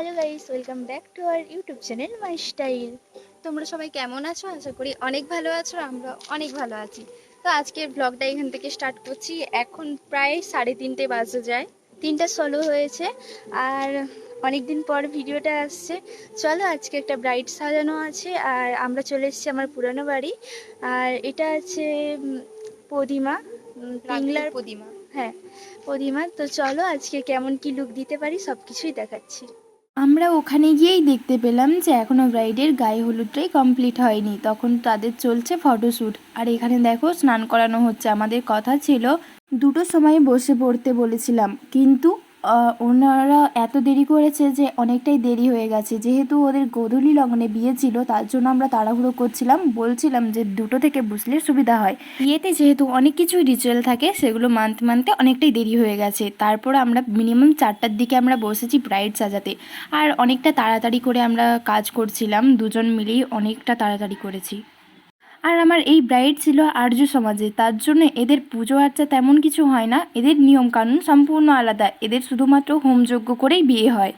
Hello guys welcome back to our YouTube channel my style তোমরা সবাই কেমন আছো? আশা করি অনেক ভালো আছো আমরা অনেক ভালো আছি। তো আজকের ব্লগটা এখান থেকে স্টার্ট করছি। এখন প্রায় সাড়ে তিনটে বাজে যায়। তিনটা সলো হয়েছে। আর অনেক দিন পর ভিডিওটা আসছে। চলো আজকে একটা ব্রাইড সাজানো আছে। আর আমরা চলে এসেছি আমার পুরানো বাড়ি। আর এটা আছে উম, পিংলার প্রতিমা। হ্যাঁ প্রতিমা। তো চলো আজকে কেমন কি লুক দিতে পারি সব কিছুই দেখাচ্ছি। আমরা ওখানে গিয়েই দেখতে পেলাম যে এখনও ব্রাইডের গায়ে হলুদটাই কমপ্লিট হয়নি। তখন তাদের চলছে ফটোশ্যুট আর এখানে দেখো স্নান করানো হচ্ছে। আমাদের কথা ছিল, দুটো সময় বসে পড়তে বলেছিলাম। কিন্তু ওনারা এত দেরি করেছে যে অনেকটাই দেরি হয়ে গেছে। যেহেতু ওদের গোধূলি লগ্নে বিয়ে ছিল, তার জন্য আমরা তাড়াহুড়ো করছিলাম। বলছিলাম যে দুটো থেকে বসলে সুবিধা হয়। বিয়েতে যেহেতু অনেক কিছুই রিচুয়াল থাকে, সেগুলো মানতে মানতে অনেকটাই দেরি হয়ে গেছে। তারপর আমরা মিনিমাম চারটার দিকে আমরা বসেছি ব্রাইড সাজাতে। আর অনেকটা তাড়াতাড়ি করে আমরা কাজ করছিলাম। দুজন মিলেই অনেকটা তাড়াতাড়ি করেছি। আর আমার এই ব্রাইড ছিল আর্য সমাজে, তার জন্য এদের পুজো আর্চা তেমন কিছু হয় না। এদের নিয়ম কানুন সম্পূর্ণ আলাদা, এদের শুধুমাত্র হোমযজ্ঞ করেই বিয়ে হয়।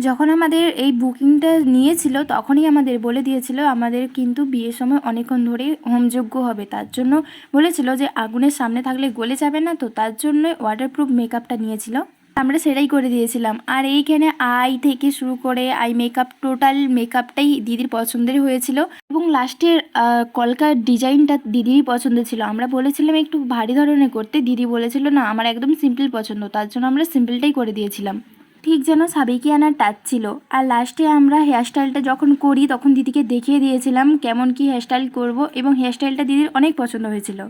যখন আমাদের এই বুকিংটা নিয়েছিল, তখনই আমাদের বলে দিয়েছিল, আমাদের কিন্তু বিয়ের সময় অনেকক্ষণ ধরেই হোমযজ্ঞ হবে। তার জন্য বলেছিল যে, আগুনের সামনে থাকলে গলে যাবে না। তো তার জন্য ওয়াটারপ্রুফ মেকআপটা নিয়েছিল। আমরা সেটাই করে দিয়েছিলাম। আর এইখানে আই থেকে শুরু করে আই মেকআপ টোটাল মেকআপটাই দিদির পছন্দের হয়েছিল। এবং লাস্টের কলকার ডিজাইনটা দিদিরই পছন্দ ছিল। আমরা বলেছিলাম একটু ভারী ধরনের করতে। দিদি বলেছিল, না, আমার একদম সিম্পল পছন্দ। তার জন্য আমরা সিম্পলটাই করে দিয়েছিলাম। ঠিক যেন সাবেকি আনার টাচ ছিল। আর লাস্টে আমরা হেয়ারস্টাইলটা যখন করি, তখন দিদিকে দেখিয়ে দিয়েছিলাম কেমন কি হেয়ারস্টাইল করব। এবং হেয়ারস্টাইলটা দিদির অনেক পছন্দ হয়েছিল।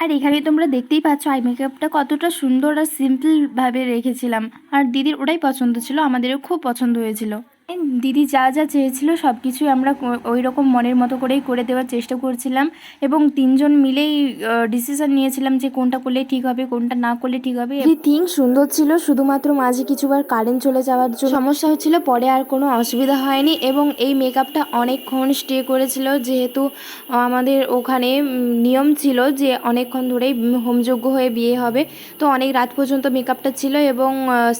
আর এখানে তোমরা দেখতেই পাচ্ছ আই মেকআপটা কতটা সুন্দর আর সিম্পলভাবে রেখেছিলাম। আর দিদির ওটাই পছন্দ ছিল, আমাদেরও খুব পছন্দ হয়েছিল। দিদি যা যা চেয়েছিল সব কিছুই আমরা ওই রকম মনের মতো করেই করে দেওয়ার চেষ্টা করছিলাম এবং তিনজন মিলেই ডিসিশন নিয়েছিলাম যে কোনটা করলে ঠিক হবে, কোনটা না করলে ঠিক হবে। থিং সুন্দর ছিল, শুধুমাত্র মাঝে কিছুবার কারেন্ট চলে যাওয়ার জন্য। সমস্যা হচ্ছিল, পরে আর কোনো অসুবিধা হয়নি এবং এই মেকআপটা অনেকক্ষণ স্টে করেছিল যেহেতু আমাদের ওখানে নিয়ম ছিল যে অনেকক্ষণ ধরেই হোমযজ্ঞ হয়ে বিয়ে হবে। তো অনেক রাত পর্যন্ত মেকআপটা ছিল এবং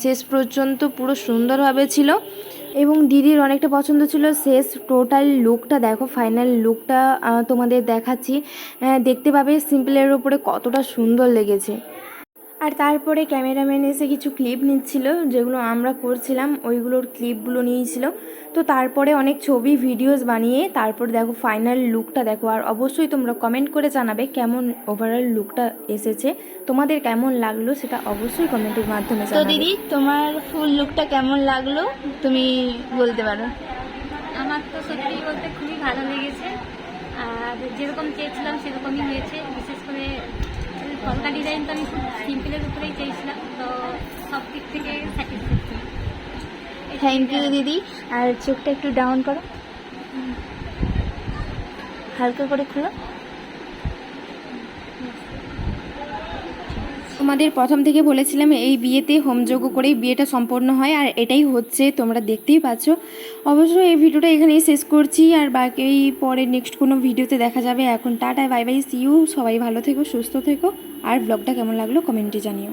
শেষ পর্যন্ত পুরো সুন্দরভাবে ছিল। এবং দিদির অনেকটা পছন্দ ছিল শেষ টোটাল লুকটা দেখো ফাইনাল লুকটা তোমাদের দেখাচ্ছি। দেখতে পাবে সিম্পলের ওপরে কতটা সুন্দর লেগেছে। আর তারপরে ক্যামেরাম্যান এসে কিছু ক্লিপ নিচ্ছিল যেগুলো আমরা করছিলাম ওইগুলোর ক্লিপগুলো নিয়েছিল। তো তারপরে অনেক ছবি ভিডিওস বানিয়ে তারপর দেখো ফাইনাল লুকটা দেখো। আর অবশ্যই তোমরা কমেন্ট করে জানাবে কেমন ওভারঅল লুকটা এসেছে। তোমাদের কেমন লাগল সেটা অবশ্যই কমেন্টের মাধ্যমে তো দিদি তোমার ফুল লুকটা কেমন লাগল? তুমি বলতে পারো। আমার তো সত্যি বলতে খুবই ভালো লেগেছে। আর যেরকম চেয়েছিলাম সেরকমই হয়েছে বিশেষ করে কলকা ডিজাইন তো আমি খুব সিম্পলের উপরেই চেয়েছিলাম তো সব দিক থেকে থ্যাংক ইউ দিদি। আর চোখটা একটু ডাউন করো। হালকা করে খুলো। তোমাদের প্রথম থেকে বলেছিলাম, এই বিয়েতে হোমযজ্ঞ করেই বিয়েটা সম্পন্ন হয়, আর এটাই হচ্ছে, তোমরা দেখতেই পাচ্ছ। অবশ্যই এই ভিডিওটা এখানেই শেষ করছি, আর বাকি পরে নেক্সট কোনো ভিডিওতে দেখা যাবে। এখন টাটা বাই বাই সিউ সবাই ভালো থেকো, সুস্থ থেকো, আর ব্লগটা কেমন লাগল, কমেন্টে জানিও।